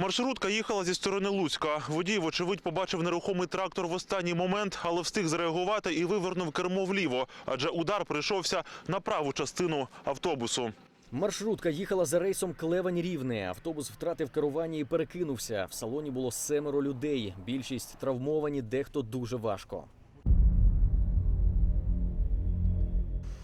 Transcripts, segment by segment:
Маршрутка їхала зі сторони Луцька. Водій, вочевидь, побачив нерухомий трактор в останній момент, але встиг зреагувати і вивернув кермо вліво, адже удар прийшовся на праву частину автобусу. Маршрутка їхала за рейсом Клевань Рівне. Автобус втратив керування і перекинувся. В салоні було семеро людей. Більшість травмовані, дехто дуже важко.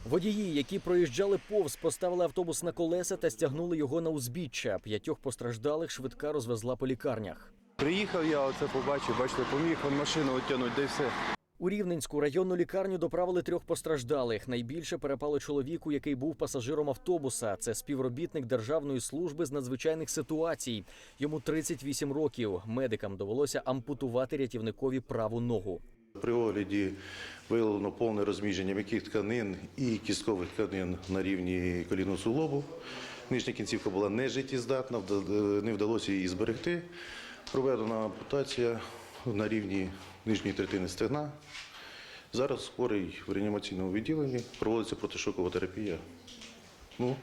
Водії, які проїжджали повз, поставили автобус на колеса та стягнули його на узбіччя. П'ятьох постраждалих швидка розвезла по лікарнях. Приїхав я, оце побачив, бачите, поміг вон машину оттягнути, де все. У Рівненську районну лікарню доправили трьох постраждалих. Найбільше перепало чоловіку, який був пасажиром автобуса. Це співробітник Державної служби з надзвичайних ситуацій. Йому 38 років. Медикам довелося ампутувати рятівникові праву ногу. При огляді виявлено повне розміження м'яких тканин і кісткових тканин на рівні колінного суглобу. Нижня кінцівка була нежиттєздатна, не вдалося її зберегти. Проведена ампутація на рівні нижньої третини стегна. Зараз хворий в реанімаційному відділенні проводиться протишокова терапія. Ну,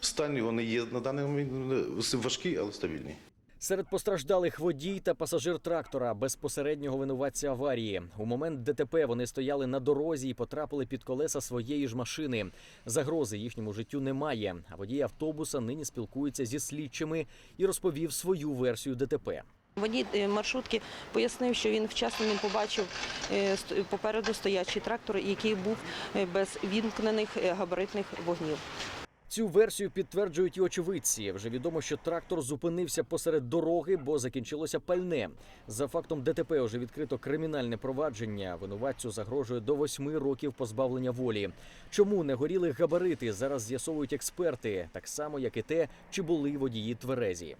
стан його не є на даний момент важкий, але стабільний. Серед постраждалих водій та пасажир трактора безпосереднього винуватця аварії. У момент ДТП вони стояли на дорозі і потрапили під колеса своєї ж машини. Загрози їхньому життю немає. А водій автобуса нині спілкується зі слідчими і розповів свою версію ДТП. Водій е, маршрутки пояснив, що він вчасно не побачив е, попереду стоячий трактор, який був е, без вімкнених габаритних вогнів. Цю версію підтверджують і очевидці. Вже відомо, що трактор зупинився посеред дороги, бо закінчилося пальне. За фактом ДТП вже відкрито кримінальне провадження. Винуватцю загрожує до восьми років позбавлення волі. Чому не горіли габарити? Зараз з'ясовують експерти, так само як і те, чи були водії тверезі.